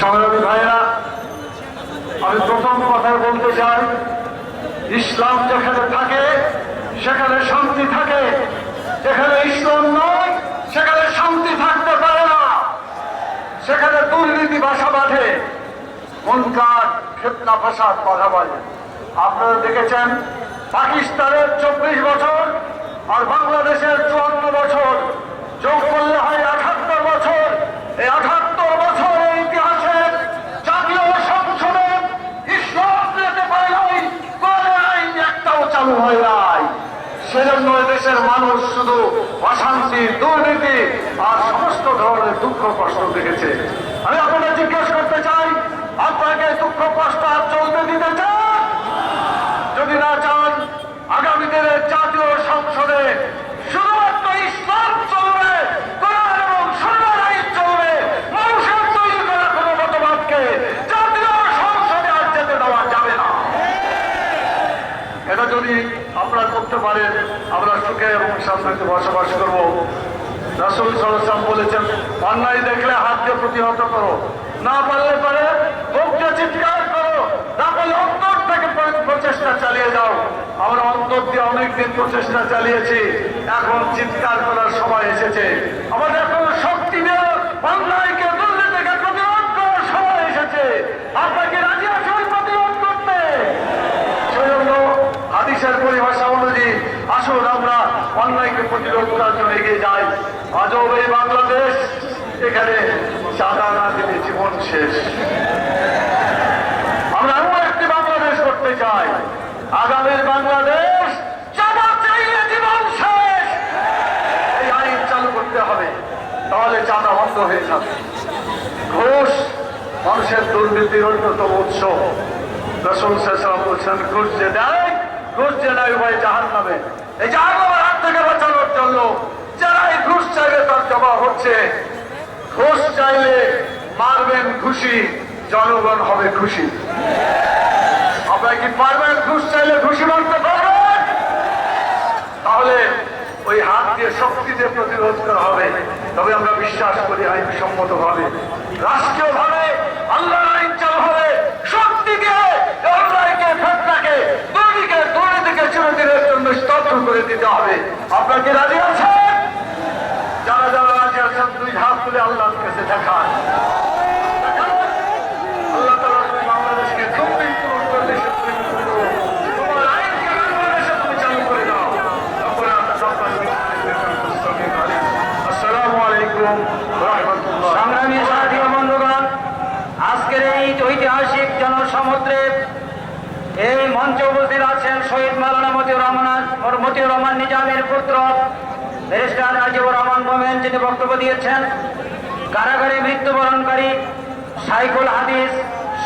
সংগ্রামী ভাইরা আমি প্রথম কথা বলতে চাই, ইসলাম যেখানে থাকে, সেখানে শান্তি থাকে। যেখানে ইসলাম নয়, সেখানে শান্তি থাকতে পারে না। সেখানে দুর্নীতি বাসা বাঁধে। মনকার ফেতনা ফাসাদ কথা বলে। আপনারা দেখেছেন, পাকিস্তানের চব্বিশ বছর আর বাংলাদেশের চুয়ান্ন বছর। যোগ করলে হয় আঠাত্তর বছর। এই আঠাত্তর বছরের ইতিহাসে জাতীয় সংসদে ইসলাম যেতে পারে নাই কোরআনের আইন একটাও চালু হয় নাই সেজন্য দেশের মানুষ শুধু অশান্তি, দুর্নীতি আর সমস্ত ধরনের দুঃখ কষ্ট দেখেছে। আমি আপনাদের জিজ্ঞেস করতে চাই, আপনাকে দুঃখ কষ্ট আর চলতে দিতে চান যদি না চান আগামী দিনের জাতীয় সংসদে শুধুমাত্র ইসলাম চলবে কোরআন এবং সুন্নাহর আইন চলবে মানুষের তৈরি করা কোনো মতবাদকে জাতীয় সংসদে আর যেতে দেওয়া যাবে না এটা যদি আপনারা করতে পারেন আমরা সুখে এবং শান্তিতে বসবাস করব। রাসুল সরসাম বলেছেন, অন্যায় দেখলে হাতকে প্রতিহত করো, না পারলে পারে মুখকে চিৎকার করো, না অন্তর থেকে প্রচেষ্টা চালিয়ে যাও। আমরা অন্তর দিয়ে অনেকদিন প্রচেষ্টা চালিয়েছি, এখন চিৎকার করার সময় এসেছে। আমাদের এখন শক্তি দিয়ে অন্যায়কে দুর্নীতিকে প্রতিরোধ করার সময় এসেছে আপনাকে রাজি আছেন প্রতিরোধ করতে সেজন্য হাদিসের পরিভাষা অনুযায়ী আসুন আমরা অন্যায়কে প্রতিরোধ করার জন্য এগিয়ে যাই। আজও এই বাংলাদেশ এখানে চাঁদা না দিলে জীবন শেষ। আমরা এমন একটি বাংলাদেশ করতে চাই। আগামীর বাংলাদেশ চাঁদা চাইলে জীবন শেষ। এই আইন চালু করতে হবে, তাহলে চাঁদা বন্ধ হয়ে যাবে। ঘুষ মানুষের দুর্নীতির অন্যতম উৎস। রসুল সাল্লাম বলছেন, ঘুষ যে দেয় ঘুষ যে দেয় ভাই জাহান নামে এই জাহান বাঁচানোর জন্য যারা এই ঘুষ চাইলে তার জবাব হচ্ছে, ঘুষ চাইলে মারবেন খুশি জনগণ হবে খুশি আপনারা কি পারবেন ঘুষ চাইলে খুশি মারতে পারবেন? তাহলে ওই হাত দিয়ে শক্তি দিয়ে প্রতিরোধ করা হবে। তবে আমরা বিশ্বাস করি আইনসম্মত ভাবে রাষ্ট্রীয় ভাবে আল্লাহ আইন চালু হবে শক্তি দিয়ে অন্যায়কে ফেতনাকে দুর্নীতিকে দুর্নীতিকে চিরদিনের স্তব্ধ করে দিতে হবে। আপনার কি রাজি আছেন? যারা যারা রাজি আছেন, দুই হাত তুলে আল্লাহর কাছে দেখান। সংগ্রামী সাথী বন্ধুগণ, আজকের এই ঐতিহাসিক জনসমুদ্রে এই মঞ্চে উপস্থিত আছেন শহীদ মালানা মতিউর রহমান মতিউর রহমান নিজামের পুত্র। ব্যারিস্টার রাজিবুর রহমান মোমেন যিনি বক্তব্য দিয়েছেন, কারাগারে মৃত্যুবরণকারী সাইকুল হাদিস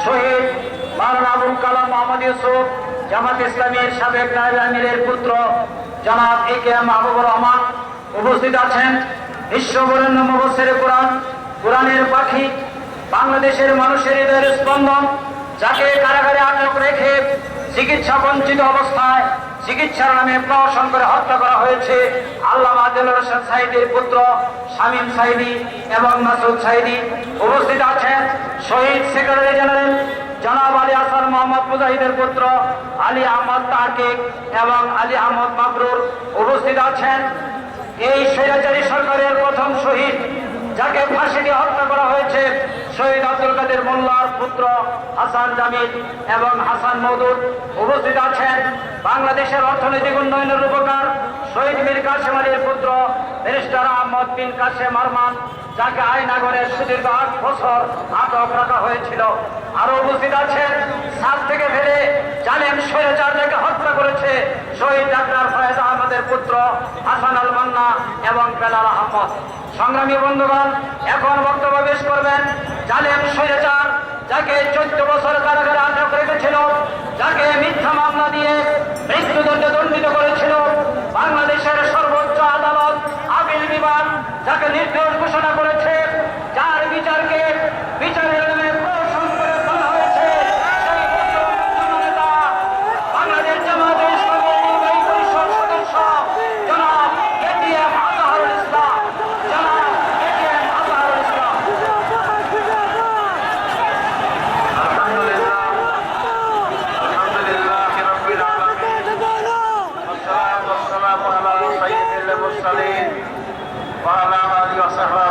শহীদ মালানা আবুল কালাম মোহাম্মদ ইউসুফ, জামাত ইসলামের সাবেক নায়েব আমিরের পুত্র জনাব A K M Mahbubur Rahman উপস্থিত আছেন। বিশ্ববরেণ্য মুবসের কোরআন, কোরআনের পাখি, বাংলাদেশের মানুষের হৃদয়ের স্পন্দন যাকে কারাগারে আটক রেখে চিকিৎসা বঞ্চিত অবস্থায় চিকিৎসার নামে প্রহসন করে হত্যা করা হয়েছে আল্লামা দেলোর হোসেন সাইদির পুত্র শামীম সাইদি এবং মাসুদ সাইদি। উপস্থিত আছেন শহীদ সেক্রেটারি জেনারেল জনাব আলী হাসান মোহাম্মদ মুজাহিদের পুত্র আলী আহমদ তাহকিক এবং আলী আহমদ মাবরুর উপস্থিত আছেন এই স্বৈরাচারী সরকারের প্রথম শহীদ যাকে ফাঁসি দিয়ে হত্যা করা হয়েছে, শহীদ আব্দুল কাদের মোল্লার পুত্র হাসান জামিল এবং হাসান মৌদুদ উপস্থিত আছেন। বাংলাদেশের অর্থনৈতিক উন্নয়নের রূপকার শহীদ মীর কাসেম আলীর পুত্র ব্যারিস্টার আহমদ বিন কাসেম আরমান, যাকে আয়নাগরে সুদীর্ঘ আট বছর আটক রাখা হয়েছিল। আরও উপস্থিত আছেন, সাত থেকে ফেলে জানেন স্বৈরাচারকে হত্যা করেছে, শহীদ ডাক্তার ফয়েজ আহমদের পুত্র হাসান আল মান্না এবং বেলাল আহমদ। সংগ্রামী বন্ধুগণ, এখন বক্তব্য পেশ করবেন জালেম সৈরাচার যাকে চোদ্দ বছর কারাগারে আটক রেখেছিল, যাকে মিথ্যা মামলা দিয়ে মৃত্যুদণ্ডে দণ্ডিত করেছিল। বাংলাদেশের সর্বোচ্চ আদালত আপিল বিভাগ যাকে নির্দেশ ঘোষণা করেছে যার বিচারকে বিচারের নামে প্রহসন করে বলা হয়েছে সেই জননেতা বাংলাদেশ জামাতে ইসলামের নির্বাহী পরিষদ সদস্য জনাব এটিএম আজহারুল ইসলাম জনাব এটিএম আজহারুল ইসলাম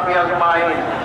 ওয়াসাহবিহি আজমাইন আজকের এই বিশাল